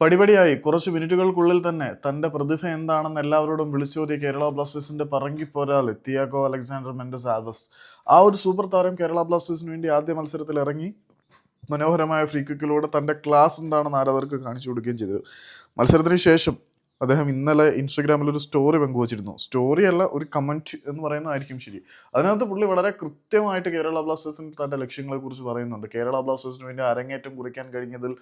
പടിപടിയായി. കുറച്ച് മിനിറ്റുകൾക്കുള്ളിൽ തന്നെ തന്റെ പ്രതിഭ എന്താണെന്ന് എല്ലാവരോടും വിളിച്ചോതിയ കേരള ബ്ലാസ്റ്റേഴ്സിന്റെ പറങ്കിപ്പോരാളി തിയാഗോ അലക്സാണ്ടർ മെൻഡസ് ആദസ് ആ ഒരു സൂപ്പർ താരം കേരള ബ്ലാസ്റ്റേഴ്സിന് വേണ്ടി ആദ്യ മത്സരത്തിൽ ഇറങ്ങി മനോഹരമായ ഫ്രീ കിക്കിലൂടെ തന്റെ ക്ലാസ് എന്താണെന്ന് ആരാധകർക്ക് കാണിച്ചു കൊടുക്കുകയും ചെയ്തു. മത്സരത്തിന് ശേഷം അദ്ദേഹം ഇന്നലെ ഇൻസ്റ്റഗ്രാമിൽ ഒരു സ്റ്റോറി പങ്കുവച്ചിരുന്നു. സ്റ്റോറി അല്ല ഒരു കമന്റ് എന്ന് പറയുന്നതായിരിക്കും ശരി. അതിനകത്ത് പുള്ളി വളരെ കൃത്യമായിട്ട് കേരള ബ്ലാസ്റ്റേഴ്സിന് ലക്ഷ്യങ്ങളെ കുറിച്ച് പറയുന്നുണ്ട്. കേരള ബ്ലാസ്റ്റേഴ്സിന് വേണ്ടി അരങ്ങേറ്റം കുറിക്കാൻ കഴിഞ്ഞതിൽ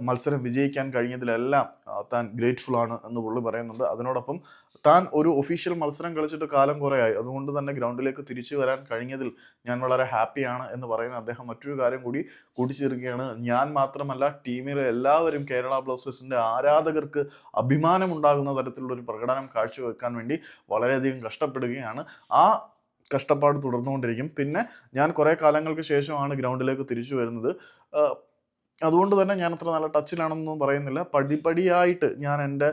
മത്സരം വിജയിക്കാൻ കഴിഞ്ഞതിലെല്ലാം താൻ ഗ്രേറ്റ്ഫുൾ ആണ് എന്ന് പുള്ളി പറയുന്നുണ്ട്. അതിനോടൊപ്പം താൻ ഒരു ഒഫീഷ്യൽ മത്സരം കളിച്ചിട്ട് കാലം കുറേയായി. അതുകൊണ്ട് തന്നെ ഗ്രൗണ്ടിലേക്ക് തിരിച്ചു വരാൻ കഴിഞ്ഞതിൽ ഞാൻ വളരെ ഹാപ്പിയാണ് എന്ന് പറയുന്ന അദ്ദേഹം മറ്റൊരു കാര്യം കൂടി കൂട്ടിച്ചേർക്കുകയാണ്. ഞാൻ മാത്രമല്ല ടീമിലെ എല്ലാവരും കേരള ബ്ലാസ്റ്റേഴ്സിന്റെ ആരാധകർക്ക് അഭിമാനമുണ്ടാകുന്ന തരത്തിലുള്ള ഒരു പ്രകടനം കാഴ്ചവെക്കാൻ വേണ്ടി വളരെയധികം കഷ്ടപ്പെടുകയാണ്. ആ കഷ്ടപ്പാട് തുടർന്നുകൊണ്ടിരിക്കും. പിന്നെ ഞാൻ കുറേ കാലങ്ങൾക്ക് ശേഷമാണ് ഗ്രൗണ്ടിലേക്ക് തിരിച്ചു വരുന്നത്. അതുകൊണ്ട് തന്നെ ഞാൻ അത്ര നല്ല ടച്ചിലാണെന്നൊന്നും പറയുന്നില്ല. പടിപടിയായിട്ട് ഞാൻ എന്റെ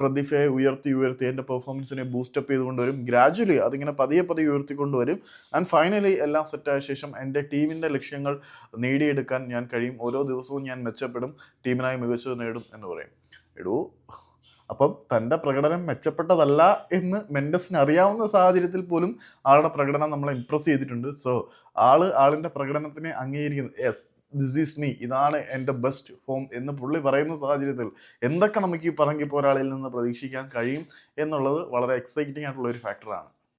പ്രതിഭയെ ഉയർത്തി ഉയർത്തി എന്റെ പെർഫോമൻസിനെ ബൂസ്റ്റപ്പ് ചെയ്തുകൊണ്ട് വരും ഗ്രാജുവലി അതിങ്ങനെ പതിയെ പതിയെ ഉയർത്തിക്കൊണ്ട് വരും ആൻഡ് ഫൈനലി എല്ലാം സെറ്റായ ശേഷം എന്റെ ടീമിന്റെ ലക്ഷ്യങ്ങൾ നേടിയെടുക്കാൻ ഞാൻ കഴിയും. ഓരോ ദിവസവും ഞാൻ മെച്ചപ്പെടും. ടീമിനായി മികച്ചത് നേടും എന്ന് പറയും. എടൂ അപ്പം തന്റെ പ്രകടനം മെച്ചപ്പെട്ടതല്ല എന്ന് മെൻഡസിന് അറിയാവുന്ന സാഹചര്യത്തിൽ പോലും ആളുടെ പ്രകടനം നമ്മളെ ഇമ്പ്രസ് ചെയ്തിട്ടുണ്ട്. സോ ആൾ ആളിന്റെ പ്രകടനത്തിനെ അംഗീകരിക്കുന്നു. യെസ് ദിസ് ഈസ് മീ ഇതാണ് എന്റെ ബെസ്റ്റ് ഫോം എന്ന് പുള്ളി പറയുന്ന സാഹചര്യത്തിൽ എന്തൊക്കെ നമുക്ക് ഈ പറങ്കി പോരാളിയിൽ നിന്ന് പ്രതീക്ഷിക്കാൻ കഴിയും എന്നുള്ളത് വളരെ എക്സൈറ്റിംഗ് ആയിട്ടുള്ള ഒരു ഫാക്ടറാണ്